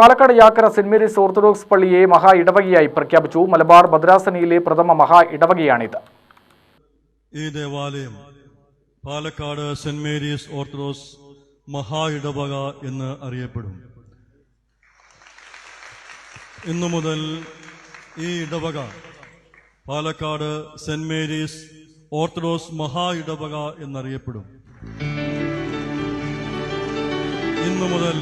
Palakkad Yakkara Saint Mary's Orthodox പള്ളിയെ മഹാ ഇടവകയായി പ്രഖ്യാപിച്ചു. മലബാർ ഭദ്രാസനയിലെ പ്രഥമ മഹാ ഇടവകയാണിത്. ഈ ദേവാലയം പാലക്കാട് സെന്റ് മേരീസ് ഓർത്തഡോക്സ് മഹാ ഇടവക എന്ന് അറിയപ്പെടും. ഇന്നു മുതൽ ഈ ഇടവക പാലക്കാട് സെന്റ് മേരീസ് ഓർത്തഡോക്സ് മഹാ ഇടവക എന്നറിയപ്പെടും. ഇന്നു മുതൽ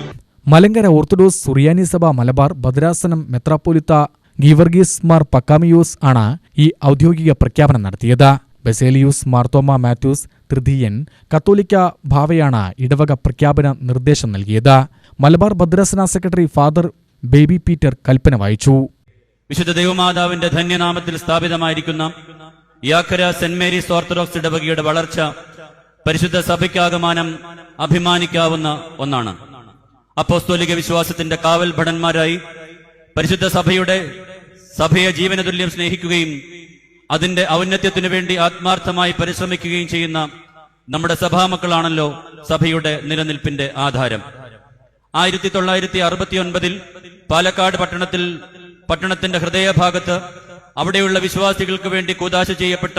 മലങ്കര ഓർത്തഡോക്സ് സുറിയാനി സഭ മലബാർ ഭദ്രാസനം മെത്രാപ്പോലിത്ത ഗീവർഗീസ് മാർ പക്കാമിയൂസ് ആണ് ഈ ഔദ്യോഗിക പ്രഖ്യാപനം നടത്തിയത്. ബസേലിയൂസ് മാർത്തോമ മാത്യൂസ് തൃതീയൻ കത്തോലിക്ക ഭാവയാണ് ഇടവക പ്രഖ്യാപന നിർദ്ദേശം നൽകിയത്. മലബാർ ഭദ്രാസന സെക്രട്ടറി ഫാദർ ബേബി പീറ്റർ കൽപ്പന വായിച്ചു. വിശുദ്ധ ദൈവമാതാവിന്റെ ധന്യനാമത്തിൽ സ്ഥാപിതമായിരിക്കുന്ന യാക്കര സെന്റ് മേരീസ് ഓർത്തഡോക്സ് ഇടവകയുടെ വളർച്ച പരിശുദ്ധ സഭയ്ക്കാകമാനം അഭിമാനിക്കാവുന്ന ഒന്നാണ്. അപ്പോസ്തോലിക വിശ്വാസത്തിന്റെ കാവൽ ഭടന്മാരായി പരിശുദ്ധ സഭയുടെ സഭയെ ജീവനതുല്യം സ്നേഹിക്കുകയും അതിന്റെ ഔന്നത്യത്തിനു വേണ്ടി ആത്മാർത്ഥമായി പരിശ്രമിക്കുകയും ചെയ്യുന്ന നമ്മുടെ സഭാമക്കളാണല്ലോ സഭയുടെ നിലനിൽപ്പിന്റെ ആധാരം. ആയിരത്തി തൊള്ളായിരത്തി അറുപത്തി ഒൻപതിൽ പാലക്കാട് പട്ടണത്തിൽ പട്ടണത്തിന്റെ ഹൃദയഭാഗത്ത് അവിടെയുള്ള വിശ്വാസികൾക്ക് വേണ്ടി കൂതാശ ചെയ്യപ്പെട്ട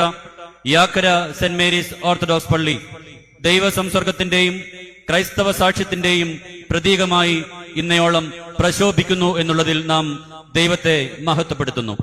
യാക്കര സെന്റ് മേരീസ് ഓർത്തഡോക്സ് പള്ളി ദൈവ സംസർഗത്തിന്റെയും ക്രൈസ്തവ സാക്ഷ്യത്തിന്റെയും പ്രതീകമായി ഇന്നയോളം പ്രശോഭിക്കുന്നു എന്നുള്ളതിൽ നാം ദൈവത്തെ മഹത്വപ്പെടുത്തുന്നു.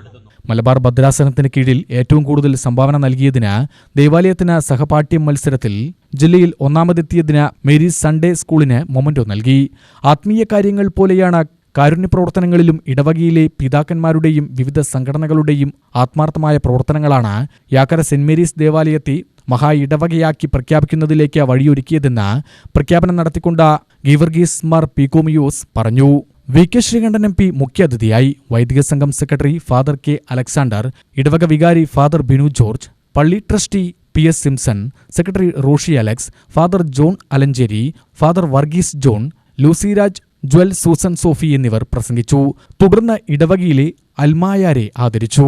മലബാർ ഭദ്രാസനത്തിന് കീഴിൽ ഏറ്റവും കൂടുതൽ സംഭാവന നൽകിയതിന് ദേവാലയത്തിന് സഹപാഠ്യം മത്സരത്തിൽ ജില്ലയിൽ ഒന്നാമതെത്തിയതിന് മേരി സൺഡേ സ്കൂളിന് മൊമന്റോ നൽകി. ആത്മീയ കാര്യങ്ങൾ പോലെയാണ് കാരുണ്യ പ്രവർത്തനങ്ങളിലും ഇടവകയിലെ പിതാക്കന്മാരുടെയും വിവിധ സംഘടനകളുടെയും ആത്മാർത്ഥമായ പ്രവർത്തനങ്ങളാണ് യാക്കര സെന്റ് മേരീസ് ദേവാലയത്തെ മഹാ ഇടവകയാക്കി പ്രഖ്യാപിക്കുന്നതിലേക്ക് വഴിയൊരുക്കിയതെന്ന് പ്രഖ്യാപനം നടത്തിക്കൊണ്ട ഗീവർഗീസ് മാർ പീകോമിയോസ് പറഞ്ഞു. V K Sreekandan M P മുഖ്യാതിഥിയായി വൈദിക സംഘം സെക്രട്ടറി ഫാദർ കെ അലക്സാണ്ടർ ഇടവക വികാരി ഫാദർ ബിനു ജോർജ് പള്ളി trustee P S Simson secretary Roshi Alex father John Alanchery father Varghese John Lucyraj Jewel Susan Sophie എന്നിവർ പ്രസംഗിച്ചു. തുടർന്ന് ഇടവകയിലെ അൽമായാരെ ആദരിച്ചു.